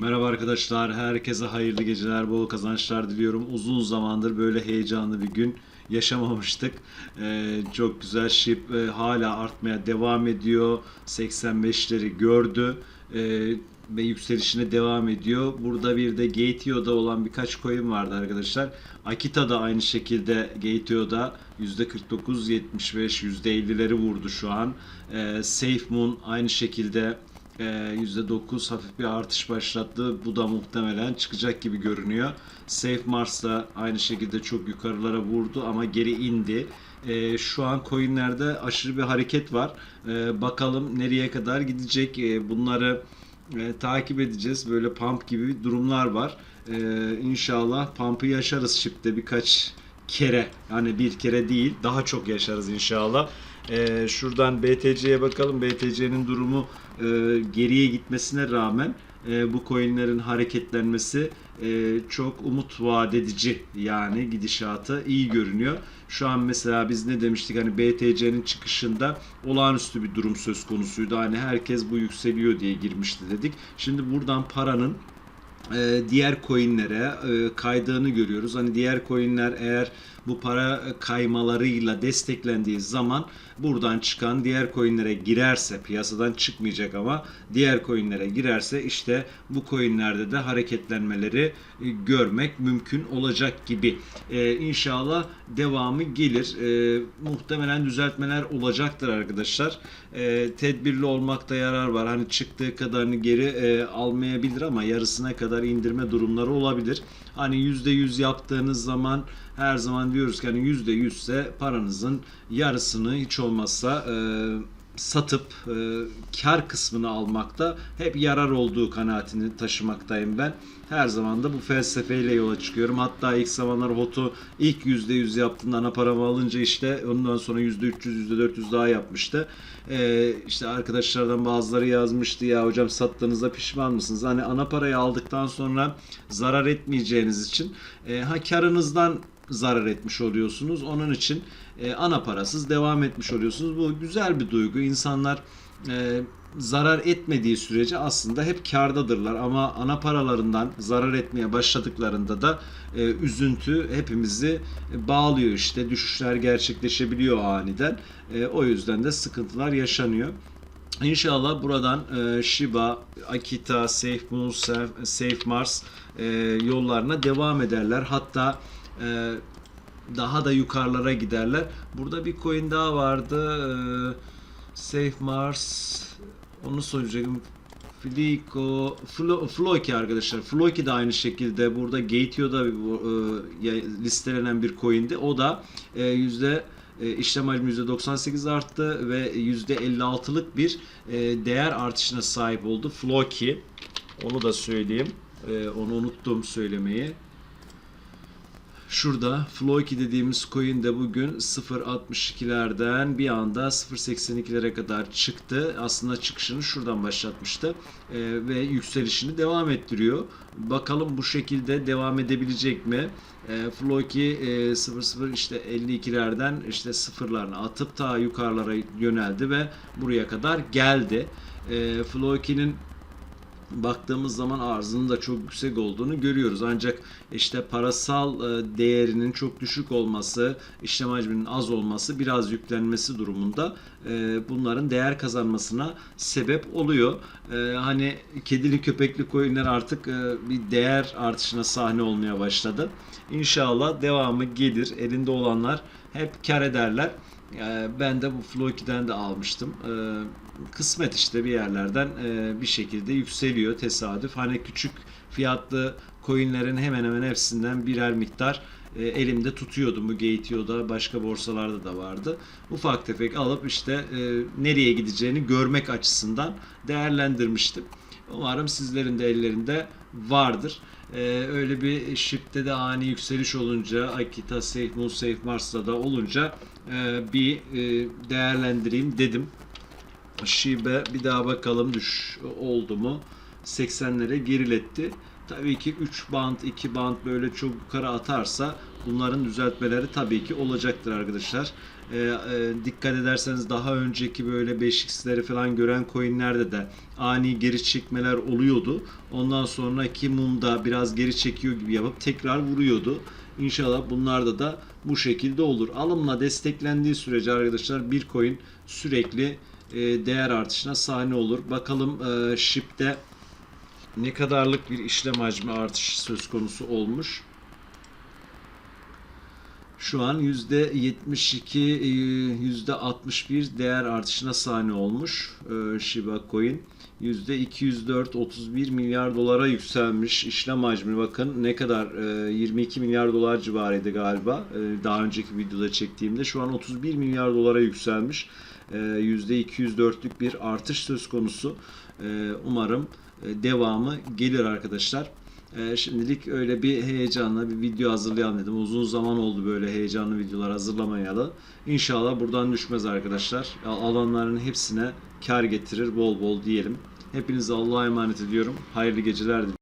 Merhaba arkadaşlar, herkese hayırlı geceler, bol kazançlar diliyorum. Uzun zamandır böyle heyecanlı bir gün yaşamamıştık. Ee, çok güzel şip e, hala artmaya devam ediyor. 85'leri gördü Ee, ve yükselişine devam ediyor. Burada bir de Gateio'da olan birkaç coin vardı arkadaşlar. Akita da aynı şekilde Gateio'da %49, %75, %50'leri vurdu şu an. Ee, Safe Moon aynı şekilde %9 hafif bir artış başlattı. Bu da muhtemelen çıkacak gibi görünüyor. Safe Mars da aynı şekilde çok yukarılara vurdu ama geri indi. Ee, şu an coinlerde aşırı bir hareket var. Ee, bakalım nereye kadar gidecek. Ee, bunları e, takip edeceğiz. Böyle pump gibi durumlar var. Ee, inşallah pump'ı yaşarız ship'te birkaç kere. Yani bir kere değil daha çok yaşarız inşallah. Ee, şuradan BTC'ye bakalım. BTC'nin durumu e, geriye gitmesine rağmen e, bu coinlerin hareketlenmesi e, çok umut vaat edici yani gidişatı iyi görünüyor. Şu an mesela biz ne demiştik hani BTC'nin çıkışında olağanüstü bir durum söz konusuydu. Hani herkes bu yükseliyor diye girmişti dedik. Şimdi buradan paranın diğer coinlere e, kaydığını görüyoruz. Hani diğer coinler eğer bu para kaymalarıyla desteklendiği zaman buradan çıkan diğer coinlere girerse piyasadan çıkmayacak ama diğer coinlere girerse işte bu coinlerde de hareketlenmeleri e, görmek mümkün olacak gibi. E, inşallah devamı gelir. E, muhtemelen düzeltmeler olacaktır arkadaşlar. E, tedbirli olmakta yarar var. Hani çıktığı kadarını geri e, almayabilir ama yarısına kadar indirme durumları olabilir. Hani %100 yaptığınız zaman her zaman diyoruz ki hani %100 ise paranızın yarısını hiç olmazsa e, satıp e, kar kısmını almakta hep yarar olduğu kanaatini taşımaktayım ben. Her zaman da bu felsefeyle yola çıkıyorum. Hatta ilk zamanlar HOT'u ilk %100 yaptığında ana paramı alınca işte ondan sonra %300, %400 daha yapmıştı. E, işte arkadaşlardan bazıları yazmıştı ya hocam sattığınızda pişman mısınız? Hani ana parayı aldıktan sonra zarar etmeyeceğiniz için e, ha karınızdan zarar etmiş oluyorsunuz. Onun için e, ana parasız devam etmiş oluyorsunuz. Bu güzel bir duygu. İnsanlar e, zarar etmediği sürece aslında hep kardadırlar ama ana paralarından zarar etmeye başladıklarında da e, üzüntü hepimizi bağlıyor işte düşüşler gerçekleşebiliyor aniden E, o yüzden de sıkıntılar yaşanıyor. İnşallah buradan e, Shiba, Akita, Safe Moon, Safe, Safe Mars e, yollarına devam ederler. Hatta e, daha da yukarılara giderler. Burada bir coin daha vardı. E, Safe Mars onu söyleyeceğim. Flico, Flo, Floki arkadaşlar. Floki de aynı şekilde burada Gateio'da e, listelenen bir coin'di. O da e, yüzde e, işlem hacmi %98 arttı ve %56'lık bir e, değer artışına sahip oldu. Floki. Onu da söyleyeyim. E, onu unuttum söylemeyi. Şurada Floki dediğimiz coin de bugün 0.62'lerden bir anda 0.82'lere kadar çıktı. Aslında çıkışını şuradan başlatmıştı ee, ve yükselişini devam ettiriyor. Bakalım bu şekilde devam edebilecek mi? E, Floki e, 00 işte 52'lerden işte sıfırlarını atıp ta yukarılara yöneldi ve buraya kadar geldi. E, Floki'nin baktığımız zaman arzının da çok yüksek olduğunu görüyoruz. Ancak işte parasal e, değerinin çok düşük olması, işlem hacminin az olması, biraz yüklenmesi durumunda e, bunların değer kazanmasına sebep oluyor. E, hani kedili köpekli coinler artık bir değer artışına sahne olmaya başladı. İnşallah devamı gelir. Elinde olanlar hep kar ederler. Ben de bu Floki'den de almıştım. Kısmet işte bir yerlerden bir şekilde yükseliyor tesadüf. Hani küçük fiyatlı coinlerin hemen hemen hepsinden birer miktar elimde tutuyordum. Bu Gateio'da başka borsalarda da vardı. Ufak tefek alıp işte nereye gideceğini görmek açısından değerlendirmiştim. Umarım sizlerin de ellerinde vardır. Ee, öyle bir ship'te de ani yükseliş olunca Akita, Safe Moon, Safe Mars'ta da olunca e, bir e, değerlendireyim dedim. Shiba bir daha bakalım düş oldu mu? 80'lere geriletti. Tabii ki 3 band, 2 band böyle çok yukarı atarsa bunların düzeltmeleri tabii ki olacaktır arkadaşlar. E, e, dikkat ederseniz daha önceki böyle 5x'leri falan gören coinlerde de ani geri çekmeler oluyordu. Ondan sonraki mumda biraz geri çekiyor gibi yapıp tekrar vuruyordu. İnşallah bunlarda da bu şekilde olur. Alımla desteklendiği sürece arkadaşlar bir coin sürekli değer artışına sahne olur. Bakalım e, SHIB'de ne kadarlık bir işlem hacmi artışı söz konusu olmuş. Şu an %72, e, %61 değer artışına sahne olmuş e, Shiba Coin. %204, 31 milyar dolara yükselmiş işlem hacmi. Bakın ne kadar e, 22 milyar dolar civarıydı galiba. E, Daha önceki videoda çektiğimde şu an 31 milyar dolara yükselmiş. E, %204'lük bir artış söz konusu. E, Umarım e, devamı gelir arkadaşlar. Ee, şimdilik öyle bir heyecanla bir video hazırlayalım dedim. Uzun zaman oldu böyle heyecanlı videolar hazırlamayalı. İnşallah buradan düşmez arkadaşlar. Al- Alanların hepsine kar getirir bol bol diyelim. Hepinize Allah'a emanet ediyorum. Hayırlı geceler diliyorum.